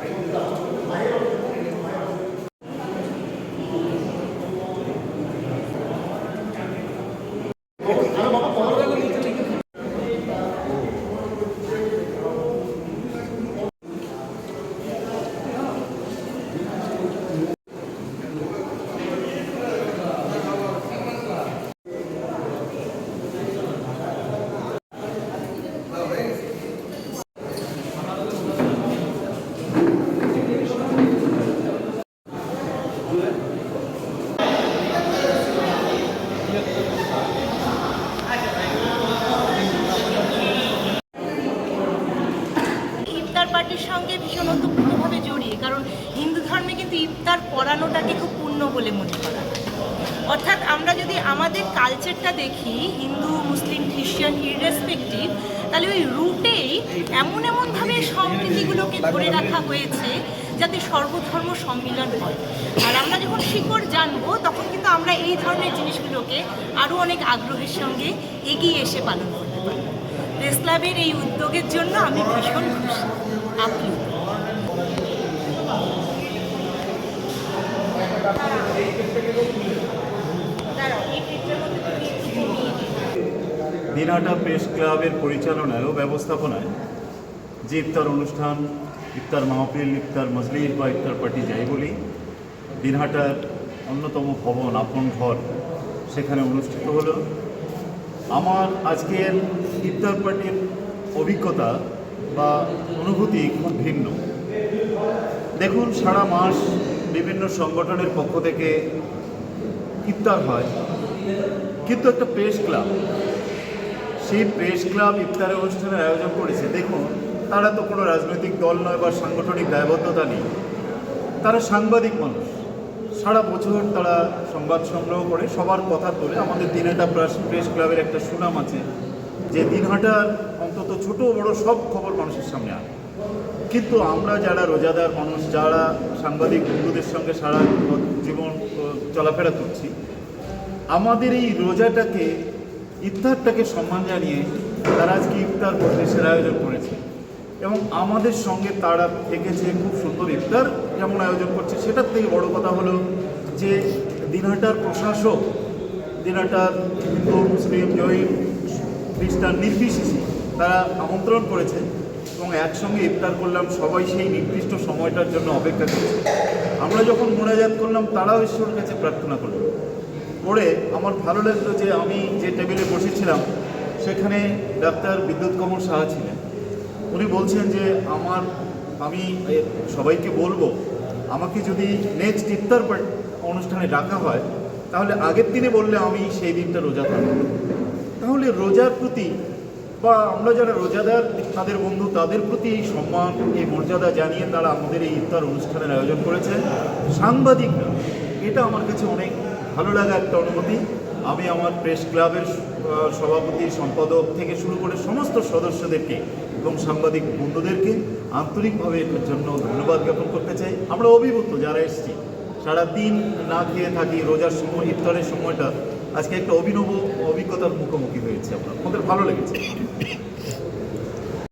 早く。ইফতার পার্টির সঙ্গে ভীষণ ওতপ্রোতভাবে জড়িয়ে, কারণ হিন্দু ধর্মে কিন্তু ইফতার পড়ানোটাকে খুব পূর্ণ বলে মনে করা অর্থাৎ আমরা যদি আমাদের কালচারটা দেখি, হিন্দু, মুসলিম, খ্রিস্টান ইররেসপেক্টিভ তাহলে ওই রুটেই এমন এমনভাবে সম্প্রীতিগুলোকে ধরে রাখা হয়েছে যাতে সর্বধর্ম সম্মিলন হয়। আর আমরা যখন শিকড় জানব, তখন কিন্তু আমরা এই ধরনের জিনিসগুলোকে আরও অনেক আগ্রহের সঙ্গে এগিয়ে এসে পালন করতে পারি প্রেস ক্লাবের এই উদ্যোগের জন্য আমি ভীষণ খুশি। দিও। দিনহাটা প্রেস ক্লাবের পরিচালনায় ও ব্যবস্থাপনায় ইফতার অনুষ্ঠান ইফতার মাহফিল, ইফতার মজলিস বা ইফতার পার্টি যাই বলি, দিনহাটার অন্যতম ভবন, আপন ঘর, সেখানে অনুষ্ঠিত হলো। আমার আজকের ইফতার পার্টির অভিজ্ঞতা বা অনুভূতি খুব ভিন্ন। দেখুন, সারা মাস বিভিন্ন সংগঠনের পক্ষ থেকে ইফতার হয়, কিন্তু একটা প্রেস ক্লাব, সেই প্রেস ক্লাব ইফতারের অনুষ্ঠানের আয়োজন করেছে। দেখুন তারা তো কোনো রাজনৈতিক দল নয় বা সাংগঠনিক দায়বদ্ধতা নেই। তারা সাংবাদিক মানুষ। সারা বছর তারা সংবাদ সংগ্রহ করে, সবার কথা তোলে। আমাদের দিনহাটা প্রেস প্রেস ক্লাবের একটা সুনাম আছে যে দিনহাটার অন্তত ছোট বড় সব খবর মানুষের সামনে আনে। কিন্তু আমরা যারা রোজাদার মানুষ, যারা সাংবাদিক বন্ধুদের সঙ্গে সারা জীবন চলাফেরা করছি, আমাদের এই রোজাটাকে, ইফতারটাকে সম্মান জানিয়ে তারা আজকে ইফতার পরিবেশের আয়োজন করেছে। এবং আমাদের সঙ্গে তারা থেকেছে খুব সুন্দর ইফতার যেমন আয়োজন করছে। সেটার থেকে বড় কথা হলো যে দিনহাটার প্রশাসক, দিনহাটার হিন্দু, মুসলিম, জৈন, খ্রিস্টান, নির্বিশেষে তারা আমন্ত্রণ করেছে এবং একসঙ্গে ইফতার করলাম। সবাই সেই নির্দিষ্ট সময়টার জন্য অপেক্ষা করছে। আমরা যখন মোনাজাত করলাম, তারাও ঈশ্বরের কাছে প্রার্থনা করলাম পরে আমার ভালো লাগল যে আমি যে টেবিলে বসেছিলাম, সেখানে ডাক্তার বিদ্যুৎ কমল সাহা ছিলেন। উনি বলছেন যে আমার, আমি সবাইকে বলব, আমাকে যদি নেক্সট ইফতার অনুষ্ঠানে ডাকা হয়, তাহলে আগের দিনে বললে আমি সেই দিনটা রোজা থাকব। তাহলে রোজার প্রতি বা আমরা যারা রোজাদার, তাদের বন্ধু, তাদের প্রতি এই সম্মান, এই মর্যাদা জানিয়ে তারা আমাদের এই ইফতার অনুষ্ঠানের আয়োজন করেছে। সাংবাদিকরা, এটা আমার কাছে অনেক ভালো লাগা একটা অনুভূতি। আমি আমার প্রেস ক্লাবের সভাপতি, সম্পাদক থেকে শুরু করে সমস্ত সদস্যদেরকে এবং সাংবাদিক বন্ধুদেরকে আন্তরিকভাবে এটার জন্য ধন্যবাদ জ্ঞাপন করতে চাই। আমরা অভিভূত যারা এসেছি, সারাদিন না খেয়ে থাকি, রোজার সময়, ইফতারের সময়টা, আজকে একটা অভিনব অভিজ্ঞতার মুখোমুখি হয়েছে আমরা। আমাদের ভালো লেগেছে।